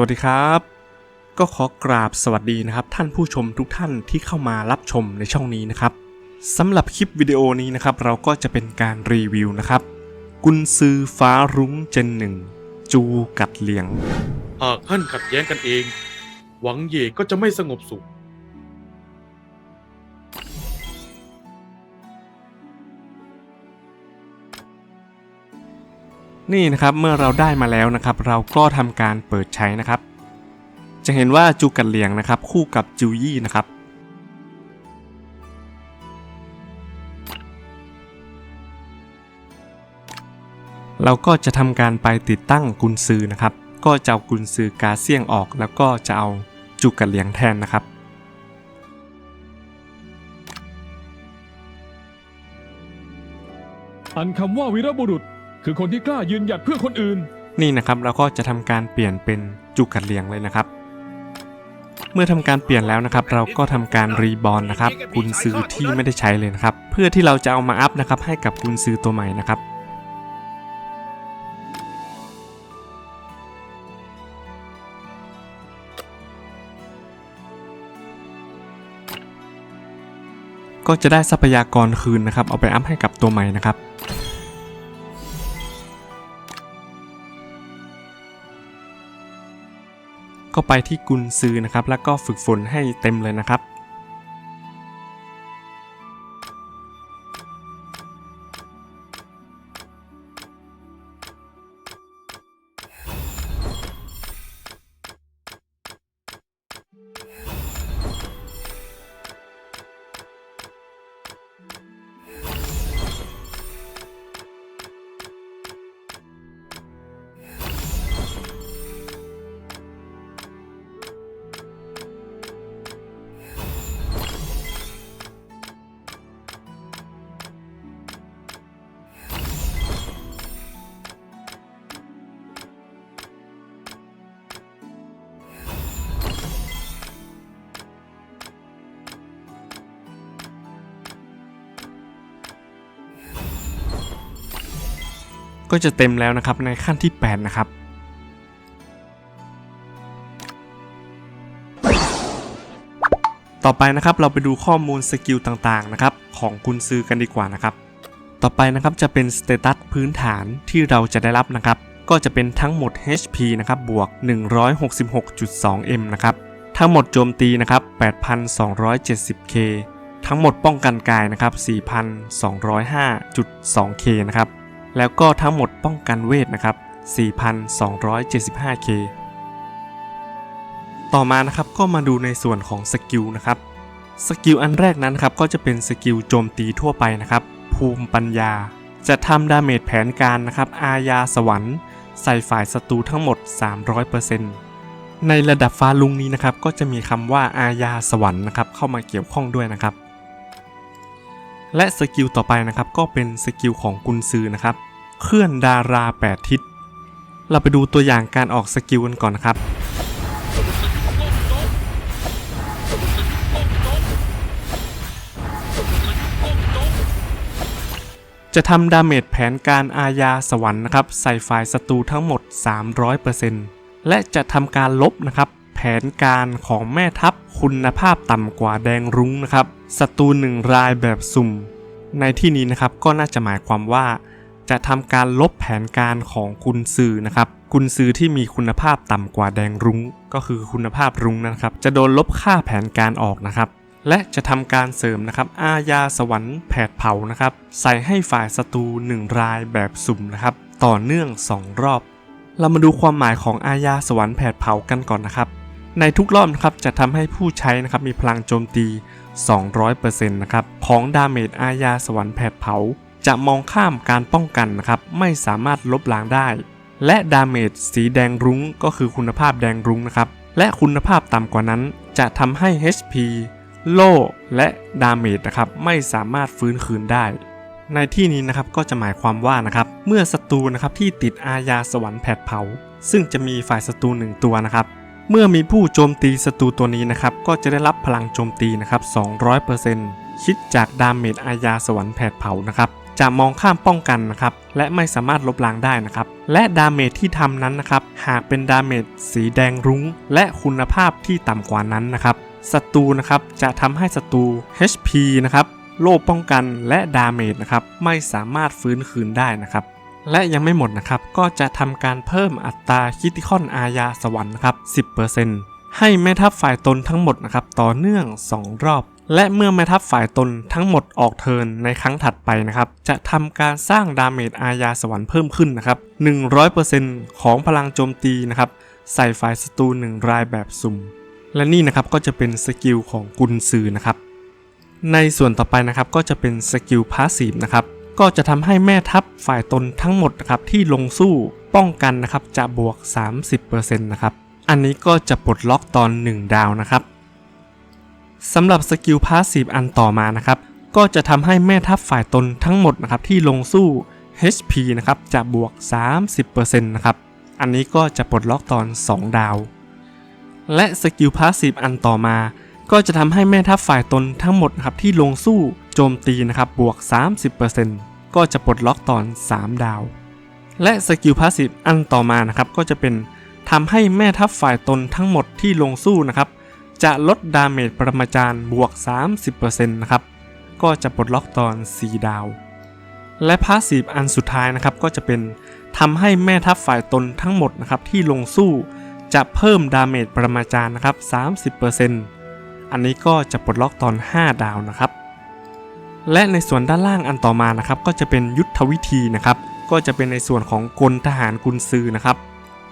วัสดีครับ ก็ขอกราบสวัสดีนะครับ ท่านผู้ชมทุกท่านที่เข้ามารับชมในช่องนี้นะครับสำหรับคลิปวิดีโอนี้นะครับ เราก็จะเป็นการรีวิวนะครับ กุนซือฟ้ารุ้งเจนหนึ่งจูกัดเหลียง หากท่านขัดแย้งกันเอง หวังเย่ก็จะไม่สงบสุข นี่นะครับเมื่อเราได้มาแล้วนะครับ เราก็ทำการเปิดใช้นะครับ จะเห็นว่าจูกัดเหลียงนะครับ คู่กับจูยี่นะครับเราก็จะทำการไปติดตั้งกุญซือนะครับ ก็จะเอากุญซือกาเซียงออก แล้วก็จะเอาจูกัดเหลียงแทนนะครับ อันคำว่าวีรบุรุษ คือคนที่กล้ายืนหยัดเพื่อคนอื่น นี่นะครับเราก็จะทำการเปลี่ยนเป็นจุกกัดเลียงเลยนะครับ เมื่อทำการเปลี่ยนแล้วนะครับ เราก็ทำการรีบอลนะครับกุญซือที่ไม่ได้ใช้เลยนะครับ เพื่อที่เราจะเอามาอัพนะครับให้กับกุญซือตัวใหม่นะครับ ก็จะได้ทรัพยากรคืนนะครับ เอาไปอัพให้กับตัวใหม่นะครับ ก็ไปที่กุนซือนะครับ แล้วก็ฝึกฝนให้เต็มเลยนะครับ ก็จะเต็มแล้วนะครับในขั้นที่ 8 นะครับ ต่อไปนะครับเราไปดูข้อมูลสกิลต่างๆนะครับของกุนซือกันดีกว่านะครับ ต่อไปนะครับจะเป็นสเตตัสพื้นฐานที่เราจะได้รับนะครับ ก็จะเป็นทั้งหมด HP นะครับบวก 166.2M นะครับ ทั้งหมดโจมตีนะครับ 8,270K ทั้งหมดป้องกันกายนะครับ 4,205.2K นะครับ แล้วก็ทั้งหมดป้องกันเวทนะครับ 4,275K ต่อมานะครับก็มาดูในส่วนของสกิลนะครับสกิลอันแรกนั้นครับก็จะเป็นสกิลโจมตีทั่วไปนะครับ ภูมิปัญญา จะทำดาเมจแผนการนะครับ อาญาสวรรค์ ใส่ฝ่ายศัตรูทั้งหมด 300%ในระดับฟ้าลุงนี้นะครับก็จะมีคำว่าอาญาสวรรค์นะครับเข้ามาเกี่ยวข้องด้วยนะครับ และสกิลต่อไปนะครับก็เป็นสกิลของกุนซือนะครับ เคลื่อนดารา 8 ทิศ เราไปดูตัวอย่างการออกสกิลกันก่อนนะครับ จะทำดาเมจแผนการอาญาสวรรค์นะครับ ใส่ฝ่ายศัตรูทั้งหมด 300%และจะทำการลบนะครับ นการของแม่ทัพคุณภาพต่ำกว่าแดงรุ้งนะครับศัตรูหนึ่งรายแบบสุ่ม ในที่นี้นะครับก็น่าจะหมายความว่า จะทำการลบแผนการของกุนซือนะครับกุนซือที่มีคุณภาพต่ำกว่าแดงรุ้ง ก็คือคุณภาพรุ้งนะครับ จะโดนลบค่าแผนการออกนะครับ และจะทำการเสริมนะครับอาญาสวรรค์แผดเผานะครับ ใส่ให้ฝ่ายศัตรู1รายแบบสุ่มนะครับ ต่อเนื่อง 2 รอบเรามาดูความหมายของอาญาสวรรค์แผดเผากันก่อนนะครับ ในทุกรอบนะครับจะทำให้ผู้ใช้นะครับมีพลังโจมตี 200%นะครับของดาเมจอาญาสวรรค์แผดเผา จะมองข้ามการป้องกันนะครับไม่สามารถลบล้างได้ และดาเมจสีแดงรุ้งก็คือคุณภาพแดงรุ้งนะครับและคุณภาพต่ำกว่านั้น จะทำให้ HP โล่และดาเมจนะครับไม่สามารถฟื้นคืนได้ ในที่นี้นะครับก็จะหมายความว่านะครับเมื่อศัตรูนะครับที่ติดอาญาสวรรค์แผดเผา ซึ่งจะมีฝ่ายศัตรูหนึ่งตัวนะครับ เมื่อมีผู้โจมตีศัตรูตัวนี้นะครับ ก็จะได้รับพลังโจมตีนะครับ 200%คิดจากดาเมจอาญาสวรรค์แผดเผานะครับ จะมองข้ามป้องกันนะครับ และไม่สามารถลบล้างได้นะครับ และดาเมจที่ทำนั้นนะครับ หากเป็นดาเมจสีแดงรุ้ง และคุณภาพที่ต่ำกว่านั้นนะครับศัตรูนะครับจะทำให้ศัตรู HP นะครับ โล่ป้องกันและดาเมจนะครับ ไม่สามารถฟื้นคืนได้นะครับ และยังไม่หมดนะครับ ก็จะทำการเพิ่มอัตราคิติคอนอาญาสวรรค์นะครับ10%ให้แม่ทัพฝ่ายตนทั้งหมดนะครับต่อเนื่อง 2 รอบ และเมื่อแม่ทัพฝ่ายตนทั้งหมดออกเทินในครั้งถัดไปนะครับ จะทำการสร้างดาเมจอาญาสวรรค์เพิ่มขึ้นนะครับ 100%ของพลังโจมตีนะครับใส่ฝ่ายศัตรู1รายแบบสุ่ม และนี่นะครับก็จะเป็นสกิลของกุนซือนะครับ ในส่วนต่อไปนะครับก็จะเป็นสกิลพาสซีฟนะครับ ก็จะทำให้แม่ทัพฝ่ายตนทั้งหมดนะครับที่ลงสู้ป้องกันนะครับจะบวก 30%นะครับ อันนี้ก็จะปลดล็อกตอน 1 ดาวนะครับสำหรับสกิลพาสซีฟอันต่อมานะครับ ก็จะทำให้แม่ทัพฝ่ายตนทั้งหมดนะครับที่ลงสู้ HP นะครับจะบวก 30%นะครับ อันนี้ก็จะปลดล็อกตอน 2 ดาว และสกิลพาสซีฟอันต่อมา ก็จะทำให้แม่ทัพฝ่ายตนทั้งหมดครับที่ลงสู้ โจมตีนะครับบวก 30%ก็จะปลดล็อกตอน 3 ดาว และสกิลพาสซีฟอันต่อมานะครับก็จะเป็นทำให้แม่ทัพฝ่ายตนทั้งหมดที่ลงสู้นะครับจะลดดาเมจประมาจารย์บวก 30%นะครับก็จะปลดล็อกตอน 4 ดาว และพาสซีฟอันสุดท้ายนะครับก็จะเป็นทำให้แม่ทัพฝ่ายตนทั้งหมดนะครับที่ลงสู้จะเพิ่มดาเมจประมาจารย์นะครับ 30%อันนี้ก็จะปลดล็อกตอน 5 ดาวนะครับ และในส่วนด้านล่างอันต่อมานะครับก็จะเป็นยุทธวิธีนะครับก็จะเป็นในส่วนของกลทหารกุนซือนะครับ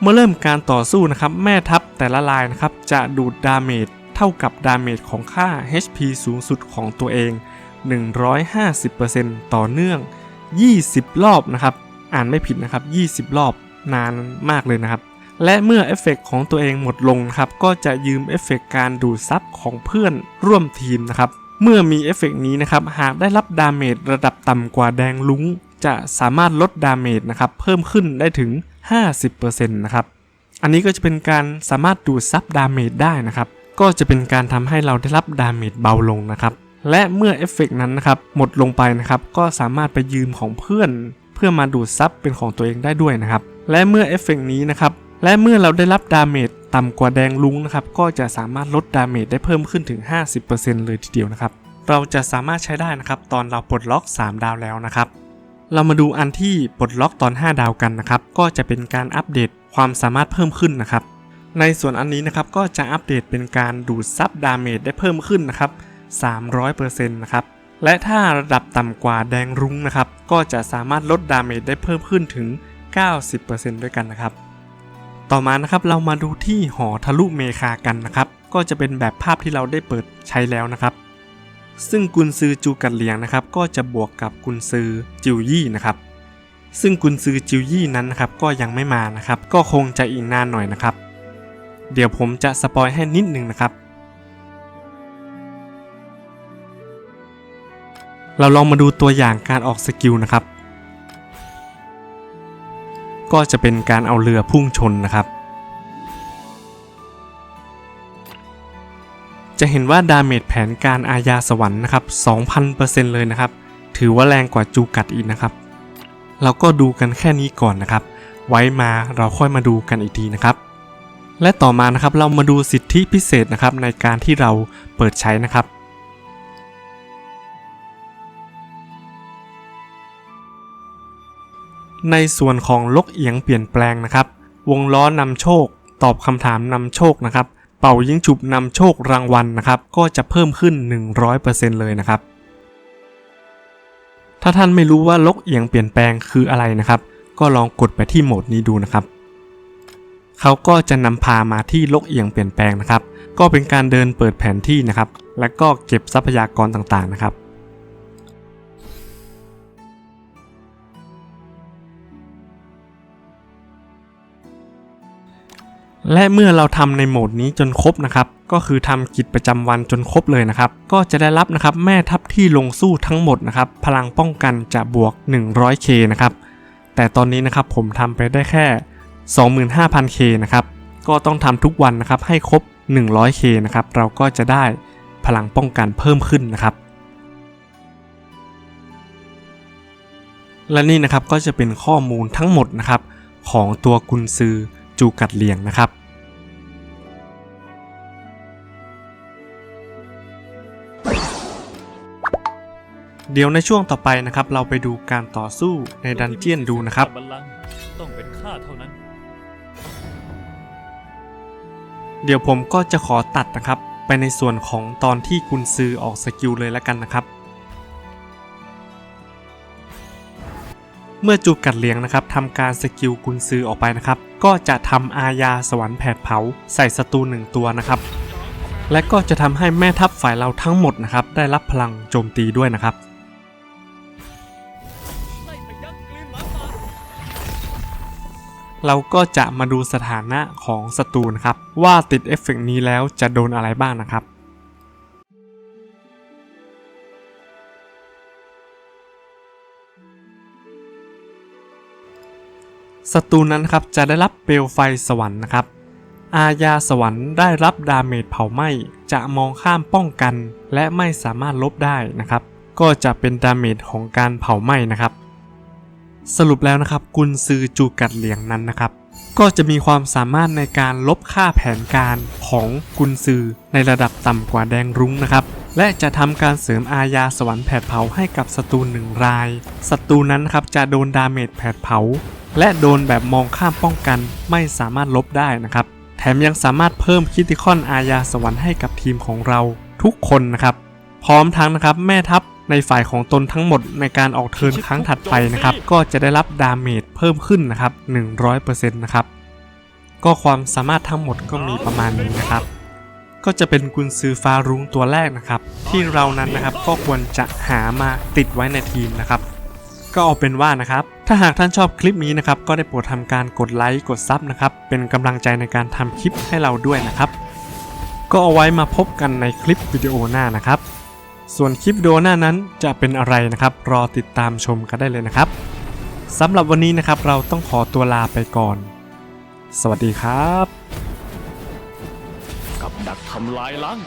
เมื่อเริ่มการต่อสู้นะครับแม่ทัพแต่ละลายนะครับจะดูดดาเมจเท่ากับดาเมจของค่า HP สูงสุดของตัวเอง 150%ต่อเนื่อง 20 รอบนะครับ อ่านไม่ผิดนะครับ 20 รอบนานมากเลยนะครับ และเมื่อเอฟเฟกต์ของตัวเองหมดลงครับ ก็จะยืมเอฟเฟกต์การดูดซับของเพื่อนร่วมทีมนะครับ เมื่อมีเอฟเฟกต์นี้นะครับ หากได้รับดาเมจระดับต่ำกว่าแดงลุ้ง จะสามารถลดดาเมจนะครับ เพิ่มขึ้นได้ถึง 50%นะครับ อันนี้ก็จะเป็นการสามารถดูดซับดาเมจได้นะครับ ก็จะเป็นการทำให้เราได้รับดาเมจเบาลงนะครับ และเมื่อเอฟเฟกต์นั้นนะครับ หมดลงไปนะครับ ก็สามารถไปยืมของเพื่อน เพื่อมาดูดซับเป็นของตัวเองได้ด้วยนะครับ และเมื่อเอฟเฟกต์นี้นะครับ และเมื่อเราได้รับดาเมจ ต่ำกว่าแดงลุ้งนะครับก็จะสามารถลดดาเมจได้เพิ่มขึ้นถึง 50%เลยทีเดียวนะครับเราจะสามารถใช้ได้นะครับตอนเราปลดล็อก 3 ดาวแล้วนะครับ เรามาดูอันที่ปลดล็อกตอน 5 ดาวกันนะครับ ก็จะเป็นการอัปเดตความสามารถเพิ่มขึ้นนะครับ ในส่วนอันนี้นะครับก็จะอัปเดตเป็นการดูดซับดาเมจได้เพิ่มขึ้นนะครับ 300%นะครับและถ้าระดับต่ำกว่าแดงรุ้งนะครับ ก็จะสามารถลดดาเมจได้เพิ่มขึ้นถึง 90%ด้วยกันนะครับ ต่อมานะครับเรามาดูที่หอทะลุเมคากันนะครับ ก็จะเป็นแบบภาพที่เราได้เปิดใช้แล้วนะครับ ซึ่งกุนซือจูกัดเลียงนะครับ ก็จะบวกกับกุนซือจิวยี่นะครับซึ่งกุนซือจิวยี่นั้นนะครับก็ยังไม่มานะครับ ก็คงจะอีกนานหน่อยนะครับ เดี๋ยวผมจะสปอยให้นิดนึงนะครับ เราลองมาดูตัวอย่างการออกสกิลนะครับ ก็จะเป็นการเอาเรือพุ่งชนนะครับ จะเห็นว่าดาเมจแผนการอาญาสวรรค์นะครับ 2,000%เลยนะครับ ถือว่าแรงกว่าจูกัดอีกนะครับ เราก็ดูกันแค่นี้ก่อนนะครับ ไว้มาเราค่อยมาดูกันอีกทีนะครับและต่อมานะครับเรามาดูสิทธิพิเศษนะครับในการที่เราเปิดใช้นะครับ ในส่วนของลกเอียงเปลี่ยนแปลงนะครับ วงล้อนำโชค ตอบคำถามนำโชคนะครับ เป่ายิงฉุบนำโชครางวัลนะครับ ก็จะเพิ่มขึ้น 100%เลยนะครับ ถ้าท่านไม่รู้ว่าลกเอียงเปลี่ยนแปลงคืออะไรนะครับ ก็ลองกดไปที่โหมดนี้ดูนะครับเขาก็จะนำพามาที่ลกเอียงเปลี่ยนแปลงนะครับ ก็เป็นการเดินเปิดแผนที่นะครับ และก็เก็บทรัพยากรต่างๆนะครับ และเมื่อเราทำในโหมดนี้จนครบนะครับ ก็คือทำกิจประจำวันจนครบเลยนะครับ ก็จะได้รับนะครับแม่ทัพที่ลงสู้ทั้งหมดนะครับ พลังป้องกันจะบวก 100k นะครับ แต่ตอนนี้นะครับผมทำไปได้แค่ 25,000k นะครับ ก็ต้องทำทุกวันนะครับให้ครบ 100k นะครับ เราก็จะได้พลังป้องกันเพิ่มขึ้นนะครับและนี่นะครับก็จะเป็นข้อมูลทั้งหมดนะครับของตัวกุนซือ จูกัดเหลียงนะครับ เดี๋ยวในช่วงต่อไปนะครับ เราไปดูการต่อสู้ในดันเจียนดูนะครับบัลลังก์ต้องเป็นข้าเท่านั้น เดี๋ยวผมก็จะขอตัดนะครับ ไปในส่วนของตอนที่กุนซือออกสกิลเลยแล้วกันนะครับ เมื่อจูกัดเลี้ยงนะครับทำการสกิลกุนซือออกไปนะครับ ก็จะทำอาญาสวรรค์แผดเผาใส่ศัตรูหนึ่งตัวนะครับ และก็จะทำให้แม่ทัพฝ่ายเราทั้งหมดนะครับได้รับพลังโจมตีด้วยนะครับเราก็จะมาดูสถานะของศัตรูนะครับ ว่าติดเอฟเฟกต์นี้แล้วจะโดนอะไรบ้างนะครับ ศัตรูนั้นครับจะได้รับเปลวไฟสวรรค์นะครับ อาญาสวรรค์ได้รับดาเมจเผาไหม้จะมองข้ามป้องกัน และไม่สามารถลบได้นะครับ ก็จะเป็นดาเมจของการเผาไหม้นะครับ สรุปแล้วนะครับ กุนซือจูกัดเหลียงนั้นนะครับ ก็จะมีความสามารถในการลบค่าแผนการของกุนซือในระดับต่ำกว่าแดงรุ้งนะครับและจะทำการเสริมอาญาสวรรค์แผดเผาให้กับศัตรูหนึ่งราย ศัตรูนั้นครับจะโดนดาเมจแผดเผา และโดนแบบมองข้ามป้องกันไม่สามารถลบได้นะครับ แถมยังสามารถเพิ่มคิติคอนอาญาสวรรค์ให้กับทีมของเราทุกคนนะครับ พร้อมทั้งนะครับแม่ทัพในฝ่ายของตนทั้งหมดในการออกเทิร์นครั้งถัดไปนะครับ ก็จะได้รับดาเมจเพิ่มขึ้นนะครับ 100%นะครับ ก็ความสามารถทั้งหมดก็มีประมาณนี้นะครับ ก็จะเป็นกุนซือฟ้ารุ้งตัวแรกนะครับ ที่เรานั้นนะครับก็ควรจะหามาติดไว้ในทีมนะครับ ก็เอาเป็นว่านะครับ ถ้าหากท่านชอบคลิปนี้นะครับ ก็ได้โปรดทำการกดไลค์กดซับนะครับ เป็นกำลังใจในการทำคลิปให้เราด้วยนะครับ ก็เอาไว้มาพบกันในคลิปวิดีโอหน้านะครับ ส่วนคลิปวิดีโอหน้านั้นจะเป็นอะไรนะครับ รอติดตามชมกันได้เลยนะครับสำหรับวันนี้นะครับเราต้องขอตัวลาไปก่อน สวัสดีครับ กับดักทำลายล้าง